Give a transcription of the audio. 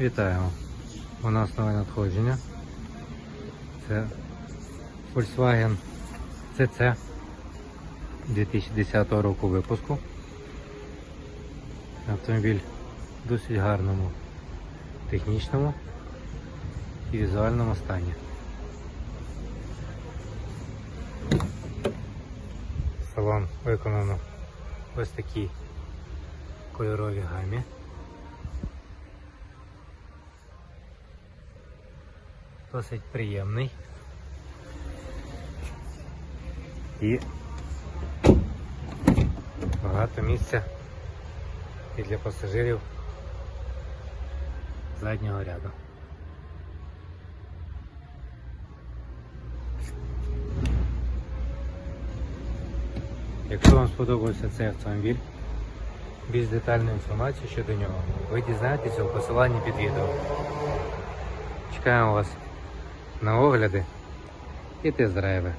Вітаємо. У нас нове надходження. Це Volkswagen CC 2010 року випуску. Автомобіль в досить гарному технічному і візуальному стані. Салон виконано ось такій кольоровій гамі. Досить приємний. І багато місця і для пасажирів заднього ряду. Якщо вам сподобався цей автомобіль, більш детальну інформацію щодо нього, ви дізнаєтеся у посиланні під відео. Чекаємо вас на огляди і тест-драйви.